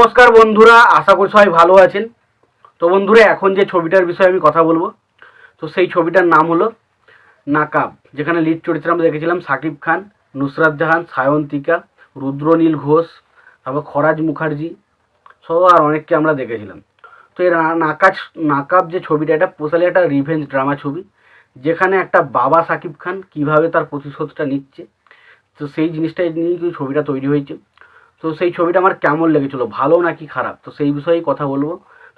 নমস্কার বন্ধুরা, আশা করি সবাই ভালো আছেন। তো বন্ধুরা, এখন যে ছবিটার বিষয়ে আমি কথা বলব, তো সেই ছবিটার নাম হলো নাকাব, যেখানে লিড চরিত্রে আমরা দেখেছিলাম সাকিব খান, নুসরাত জাহান, সায়ন্তিকা, রুদ্রনীল ঘোষ, তারপর খরাজ মুখার্জি, সহ আর অনেককে আমরা দেখেছিলাম। তো না- নাকাজ নাকাব যে ছবিটা, এটা পোষালে একটা রিভেঞ্জ ড্রামা ছবি, যেখানে একটা বাবা সাকিব খান কীভাবে তার প্রতিশোধটা নিচ্ছে, তো সেই জিনিসটা নিয়েই কিন্তু ছবিটা তৈরি হয়েছে। তো সেই ছবিটা আমার কেমন লেগেছিলো? ভালো নাকি খারাপ? তো সেই বিষয়েই কথা বলব।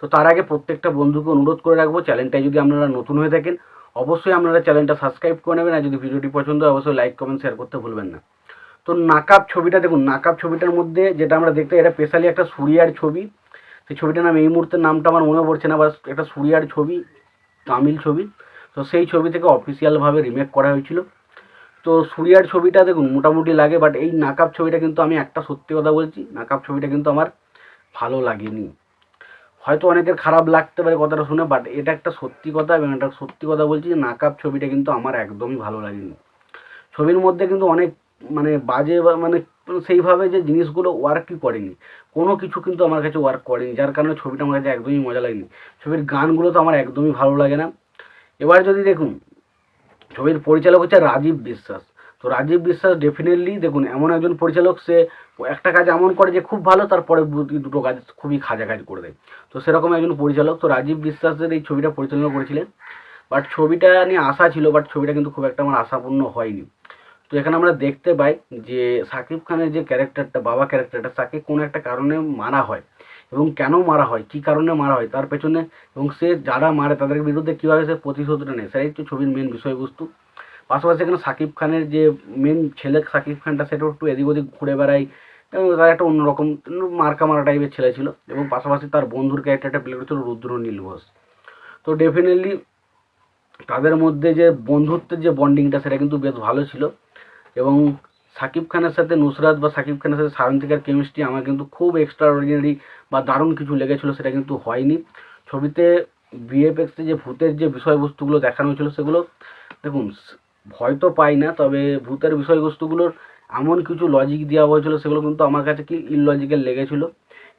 তো তার আগে প্রত্যেকটা বন্ধুকে অনুরোধ করে রাখব, চ্যানেলটায় যদি আপনারা নতুন হয়ে থাকেন, অবশ্যই আপনারা চ্যানেলটা সাবস্ক্রাইব করে নেবেন, আর যদি ভিডিওটি পছন্দ হয়, অবশ্যই লাইক, কমেন্ট, শেয়ার করতে ভুলবেন না। তো নাকাব ছবিটা দেখুন, নাকাব ছবিটার মধ্যে যেটা আমরা দেখতে, এটা স্পেশালি একটা সুরিয়ার ছবি। সেই ছবিটার নাম, এই মুহূর্তে নামটা আমার মনে পড়ছে না, বাস একটা সুরিয়ার ছবি, তামিল ছবি। তো সেই ছবি থেকে অফিসিয়ালভাবে রিমেক করা হয়েছিল। তো সুরিয়ার ছবিটা দেখুন মোটামুটি লাগে বাট এই নাকাব ছবিটা কিন্তু আমি একটা সত্যি কথা বলছি নাকাব ছবিটা কিন্তু আমার ভালো লাগেনি। হয়তো অনেকের খারাপ লাগতে পারে কথাটা শুনে বাট এটা একটা সত্যি কথা এবং একটা সত্যি কথা বলছি যে নাকাব ছবিটা কিন্তু আমার একদমই ভালো লাগেনি। ছবির মধ্যে কিন্তু অনেক মানে বাজে মানে সেইভাবে যে জিনিসগুলো ওয়ার্কই করেনি, কোনো কিছু কিন্তু আমার কাছে ওয়ার্ক করেনি, যার কারণে ছবিটা আমার কাছে একদমই মজা লাগেনি। ছবির গানগুলো তো আমার একদমই ভালো লাগে না। এবার যদি দেখুন ছবির পরিচালক হচ্ছে রাজীব বিশ্বাস। তো রাজীব বিশ্বাস ডেফিনেটলি দেখুন, এমন একজন পরিচালক, সে একটা কাজ এমন করে যে খুব ভালো, তারপরে দুটো কাজ খুবই খাজা কাজ করে দেয়। তো সেরকম একজন পরিচালক। তো রাজীব বিশ্বাসের এই ছবিটা পরিচালনা করেছিলেন। বাট ছবিটা নিয়ে আশা ছিল, বাট ছবিটা কিন্তু খুব একটা আমার আশাপূর্ণ হয়নি। তো এখানে আমরা দেখতে পাই যে সাকিব খানের যে ক্যারেক্টারটা বাবা ক্যারেক্টারটা তাকে কোনো একটা কারণে মারা হয়। এবং কেন মারা হয়, কী কারণে মারা হয়, তার পেছনে এবং সে যারা মারে তাদের বিরুদ্ধে কীভাবে সে প্রতিশোধটা নেয়, সেটাই হচ্ছে ছবির মেন বিষয়বস্তু। পাশাপাশি এখানে সাকিব খানের যে মেন ছেলে সাকিব খানটা, সেটাও একটু এদিক ওদিক ঘুরে বেড়ায়, এবং তার একটা অন্যরকম মার্কা মারা টাইপের ছেলে ছিল, এবং পাশাপাশি তার বন্ধুর ক্যারেক্টারটা প্লে করেছিল রুদ্র নীল ঘোষ। তো ডেফিনেটলি তাদের মধ্যে যে বন্ধুত্বের যে বন্ডিংটা সেটা কিন্তু বেশ ভালো ছিল, এবং সাকিব খানের সাথে নুসরাত বা সাকিব খানের সাথে সায়ন্তিকার কেমিস্ট্রি আমার কিন্তু খুব এক্সট্রা অর্ডিনারি বা দারুণ কিছু লেগেছিলো, সেটা কিন্তু হয়নি। ছবিতে বিএফএক্সে যে ভূতের যে বিষয়বস্তুগুলো দেখানো হয়েছিল, সেগুলো দেখুন, ভয় তো পাই না, তবে ভূতের বিষয়বস্তুগুলোর এমন কিছু লজিক দেওয়া হয়েছিল, সেগুলো কিন্তু আমার কাছে কি ইললজিক্যাল লেগেছিলো।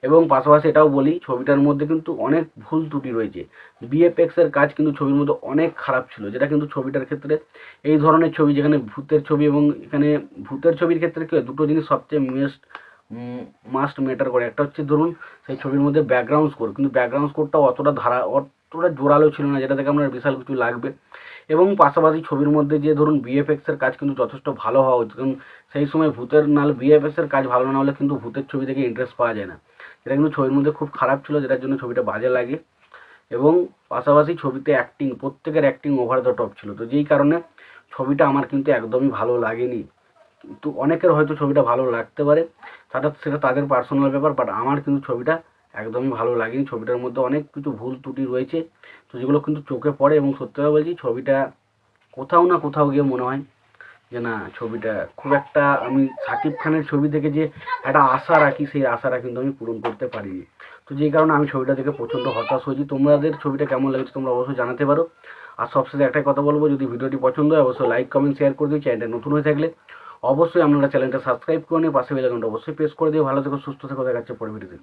এবং পাশাপাশি এটাও বলি, ছবিটার মধ্যে কিন্তু অনেক ভুল ত্রুটি রয়েছে। বিএফএক্স এর কাজ কিন্তু ছবির মধ্যে অনেক খারাপ ছিল, যেটা কিন্তু ছবিটার ক্ষেত্রে এই ধরনের ছবি, যেখানে ভূতের ছবি এবং এখানে ভূতের ছবির ক্ষেত্রে কি দুটো জিনিস সবচেয়ে মেস্ট মাস্ট ম্যাটার করে। একটা হচ্ছে ধরুন, সেই ছবির মধ্যে ব্যাকগ্রাউন্ড স্কোর কিন্তু ব্যাকগ্রাউন্ড স্কোরটা অতটা ধারা, অতটা জোরালো ছিল না যেটা থেকে আপনার বিশাল কিছু লাগবে। এবং পাশাপাশি ছবির মধ্যে যে ধরুন বিএফএক্স এর কাজ কিন্তু যথেষ্ট ভালো হওয়া উচিত, কারণ সেই সময় ভূতের নাহলে বিএফএক্স এর কাজ ভালো না হলে কিন্তু ভূতের ছবি থেকে ইন্টারেস্ট পাওয়া যায় না। এটা কিন্তু ছবির মধ্যে খুব খারাপ ছিল, যেটার জন্য ছবিটা বাজে লাগে। এবং পাশাপাশি ছবিতে অ্যাক্টিং প্রত্যেকের অ্যাক্টিং ওভার দ্য টপ ছিল। তো যেই কারণে ছবিটা আমার কিন্তু একদমই ভালো লাগেনি। কিন্তু অনেকের হয়তো ছবিটা ভালো লাগতে পারে তাটা সেটা তাদের পার্সোনাল ব্যাপার বাট আমার কিন্তু ছবিটা একদমই ভালো লাগেনি। ছবিটার মধ্যে অনেক কিছু ভুল ত্রুটি রয়েছে, তো যেগুলো কিন্তু চোখে পড়ে। এবং সত্যি কথা বলছি, ছবিটা কোথাও না কোথাও গিয়ে মনে হয় যে না, ছবিটা খুব একটা আমি সাকিব খানের ছবি থেকে যে একটা আশা রাখি, সেই আশাটা কিন্তু আমি পূরণ করতে পারিনি। তো যেই কারণে আমি ছবিটা দেখে প্রচণ্ড হতাশ হয়েছি। তোমাদের ছবিটা কেমন লেগেছে তোমরা অবশ্যই জানাতে পারো। আর সবশেষে একটাই কথা বলব, যদি ভিডিওটি পছন্দ হয়, অবশ্যই লাইক কমেন্ট শেয়ার করে দিও। চ্যানেলটা নতুন হয়ে থাকলে অবশ্যই আপনারা চ্যানেলটা সাবস্ক্রাইব করে নিয়ে পাশে বেলাকানটা অবশ্যই প্রেস করে দিও। ভালো থেকো, সুস্থ থেকো, দেখাচ্ছে পরে ভিডিওতে